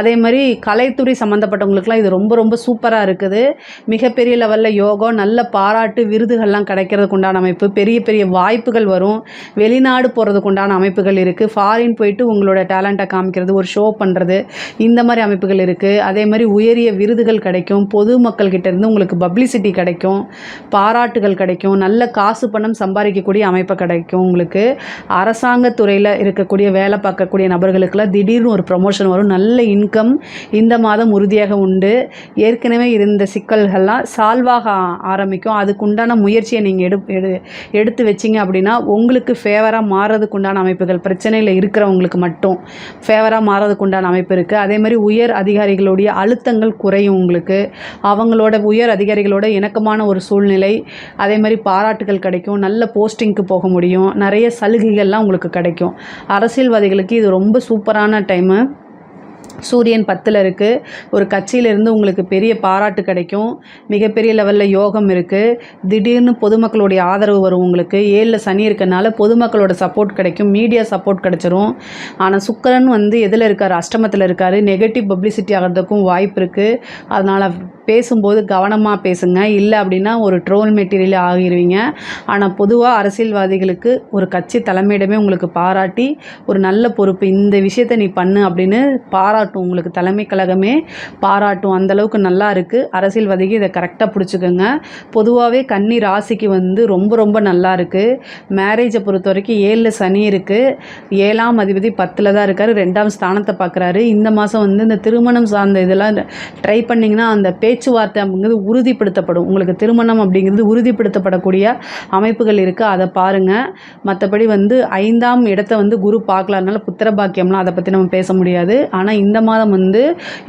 அதே மாதிரி கலைத்துறை சம்மந்தப்பட்டவங்களுக்குலாம் இது ரொம்ப ரொம்ப சூப்பராக இருக்குது. மிகப்பெரிய லெவலில் யோகம் நல்ல பாராட்டு விருதுகள்லாம் கிடைக்கிறதுக்கு உண்டான அமைப்பு. பெரிய பெரிய வாய்ப்புகள் வரும். வெளிநாடு போகிறதுக்கு உண்டான அமைப்புகள் இருக்குது ஃபாரின் போயிட்டு உங்களோட டேலண்ட்டை காமிக்கிறது ஒரு ஷோ பண்ணுறது இந்த மாதிரி அமைப்புகள் இருக்குது அதே மாதிரி உயரிய விருதுகள் கிடைக்கும். பொதுமக்கள் கிட்ட இருந்து உங்களுக்கு பப்ளிசிட்டி கிடைக்கும் பாராட்டுகள் கிடைக்கும் நல்ல காசு பணம் சம்பாதிக்கக்கூடிய அமைப்பு கிடைக்கும் உங்களுக்கு. அரசாங்க துறையில் இருக்கக்கூடிய வேலை பார்க்கக்கூடிய நபர்களுக்கெல்லாம் திடீர்னு ஒரு ப்ரொமோஷன் வரும். நல்ல இன்கம் இந்த மாதம் உறுதியாக உண்டு. ஏற்கனவே இருந்த சிக்கல்கள்லாம் சால்வாக ஆரம்பிக்கும். அதுக்கு உண்டான முயற்சியை நீங்கள் எடு எடு எடுத்து வச்சிங்க அப்படின்னா உங்களுக்கு ஃபேவராக மாறதுக்கு உண்டான அமைப்புகள் பிரச்சனையில் இருக்கிறவங்களுக்கு மட்டும் ஃபேவராக மாறதுக்கு உண்டான அமைப்பு இருக்குது அதே மாதிரி உயர் அதிகாரிகளுடைய அழுத்தங்கள் குறையும் உங்களுக்கு. அவங்களோட உயர் அதிகாரிகளோட இணக்கமான ஒரு சூழ்நிலை அதே மாதிரி பாராட்டுகள் கிடைக்கும் நல்ல போஸ்டிங்க்கு போக முடியும் நிறைய சலுகைகள்லாம் உங்களுக்கு கிடைக்கும். அரசியல்வாதிகளுக்கு இது ரொம்ப சூப்பரான டைமு. சூரியன் பத்தில் இருக்குது ஒரு கட்சியிலேருந்து உங்களுக்கு பெரிய பாராட்டு கிடைக்கும். மிகப்பெரிய லெவலில் யோகம் இருக்குது திடீர்னு பொதுமக்களுடைய ஆதரவு வரும் உங்களுக்கு. ஏழில் சனி இருக்கனால பொதுமக்களோட சப்போர்ட் கிடைக்கும். மீடியா சப்போர்ட் கிடைச்சிரும். ஆனால் சுக்கரன் வந்து எதில் இருக்கார்? அஷ்டமத்தில் இருக்கார். நெகட்டிவ் பப்ளிசிட்டி ஆகிறதுக்கும் வாய்ப்பு இருக்குது அதனால் பேசும்போது கவனமாக பேசுங்க. இல்லை அப்படின்னா ஒரு ட்ரோல் மெட்டீரியல் ஆகிருவீங்க. ஆனால் பொதுவாக அரசியல்வாதிகளுக்கு ஒரு கட்சி தலைமையிடமே உங்களுக்கு பாராட்டி ஒரு நல்ல பொறுப்பு இந்த விஷயத்தை நீ பண்ணு அப்படின்னு பாராட்டும். உங்களுக்கு தலைமை கழகமே பாராட்டும். அந்தளவுக்கு நல்லா இருக்குது அரசியல்வாதிக்கு இதை கரெக்டாக பிடிச்சிக்கோங்க. பொதுவாகவே கன்னி ராசிக்கு வந்து ரொம்ப ரொம்ப நல்லா இருக்குது மேரேஜை பொறுத்த வரைக்கும் ஏழில் சனி இருக்குது ஏழாம் அதிபதி பத்தில் தான் இருக்கார். ரெண்டாம் ஸ்தானத்தை பார்க்குறாரு இந்த மாதம் வந்து இந்த திருமணம் சார்ந்த இதெல்லாம் ட்ரை பண்ணிங்கன்னா அந்த பேச்சுவார்த்தை அப்படிங்கிறது உறுதிப்படுத்தப்படும். உங்களுக்கு திருமணம் அப்படிங்கிறது உறுதிப்படுத்தப்படக்கூடிய அமைப்புகள் இருக்குது அதை பாருங்கள் மற்றபடி வந்து ஐந்தாம் இடத்த வந்து குரு பார்க்கலாதனால புத்திர பாக்கியம்லாம் அதை பற்றி நம்ம பேச முடியாது. ஆனால் இந்த மாதம் வந்து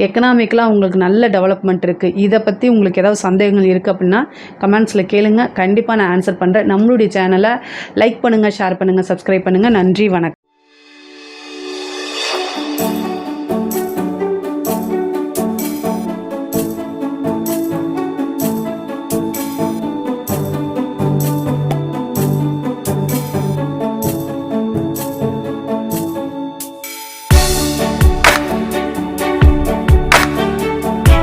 எக்கனாமிக்கலாக உங்களுக்கு நல்ல டெவலப்மெண்ட் இருக்குது இதை பற்றி உங்களுக்கு ஏதாவது சந்தேகங்கள் இருக்குது அப்படின்னா கமெண்ட்ஸில் கேளுங்கள் கண்டிப்பாக நான் ஆன்சர் பண்ணுறேன் நம்மளுடைய சேனலை லைக் பண்ணுங்கள் ஷேர் பண்ணுங்கள் சப்ஸ்கிரைப் பண்ணுங்கள் நன்றி வணக்கம்.